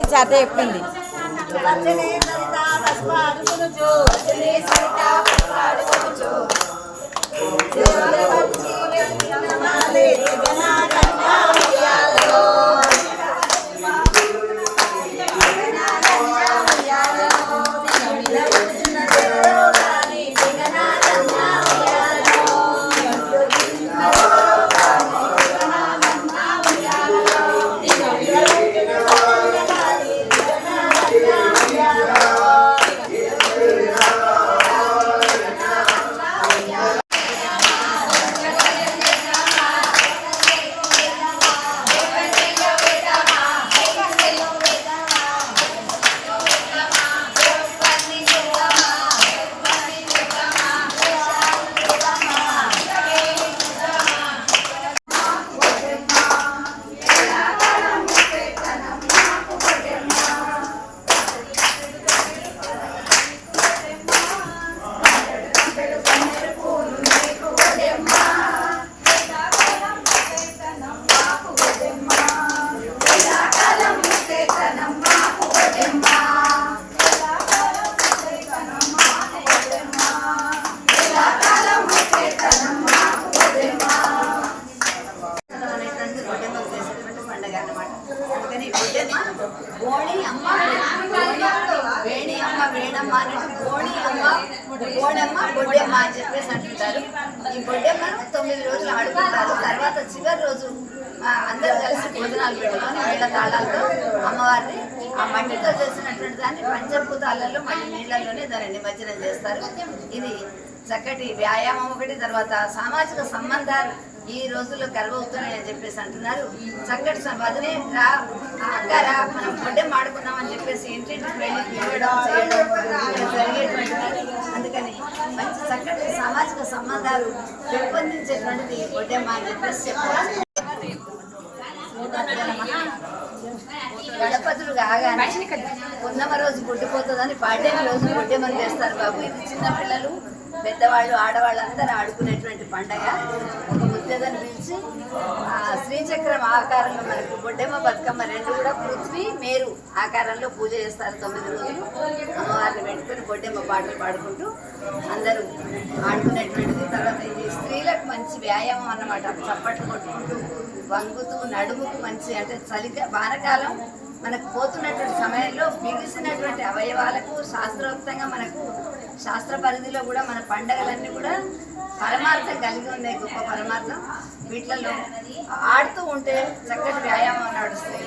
చేత చెప్పింది. గొడ్డెమ్మ అమ్మ వేణి అమ్మ వేణమ్మ అన్నట్టు గోణి అమ్మ గోడమ్మ బొడ్డమ్మ అని చెప్పేసి అంటుంటారు. ఈ బొడ్డమ్మను తొమ్మిది రోజులు ఆడుకుంటారు. తర్వాత చివరి రోజు ఆ, అందరూ కలిసి భోజనాలు పెట్టుకొని వేళ తాళాలతో అమ్మవారిని ఆ మట్టితో చేసినటువంటి దాన్ని పంచభూతాలలో మళ్ళీ నీళ్ళల్లోనే దాన్ని నిమజ్జనం చేస్తారు. ఇది చక్కటి వ్యాయామం ఒకటి తర్వాత సామాజిక సంబంధాలు ఈ రోజుల్లో కరువవుతున్నాయని చెప్పేసి అంటున్నారు. చక్కటి సంపాదనే రా అక్కరా మనం పొడ్డే మాడుకుందాం అని చెప్పేసి ఇంటింటికి వెళ్ళి చేయడం జరిగేటువంటిది. అందుకని మంచి చక్కటి సామాజిక సంబంధాలు పెంపొందించేటువంటిది పొడ్డెమ్మ అని చెప్పేసి చెప్పవచ్చు గణపతులు కాగానే ఉన్నమ రోజు పుట్టిపోతుందని పాడ్యమి రోజు పుట్టిమని చేస్తారు బాబు. ఇది చిన్న పిల్లలు. పెద్దవాళ్ళు ఆడవాళ్ళు అందరూ ఆడుకునేటువంటి పండగ. ఒక ముద్దదని పిలిచి శ్రీచక్రం ఆకారంలో మనకు బొడ్డెమ్మ బతుకమ్మ రెండు కూడా పృథ్వీ మేరు ఆకారంలో పూజ చేస్తారు తొమ్మిది రోజులు. అమ్మవారిని పెట్టుకొని బొడ్డెమ్మ పాటలు పాడుకుంటూ అందరూ ఆడుకునేటువంటిది. తర్వాత ఇది స్త్రీలకు మంచి వ్యాయామం అన్నమాట. చప్పట్లు కొట్టుకుంటూ వంగుతూ నడుముకు మంచి అంటే చలిగా వానకాలం మనకు పోతున్నటువంటి సమయంలో బిగిసినటువంటి అవయవాలకు శాస్త్రోక్తంగా మనకు శాస్త్ర పరిధిలో కూడా మన పండగలన్నీ కూడా పరమార్థం కలిగి ఉన్నాయి గొప్ప పరమార్థం. వీటిలలో ఆడుతూ ఉంటే చక్కటి వ్యాయామం నడుస్తుంది.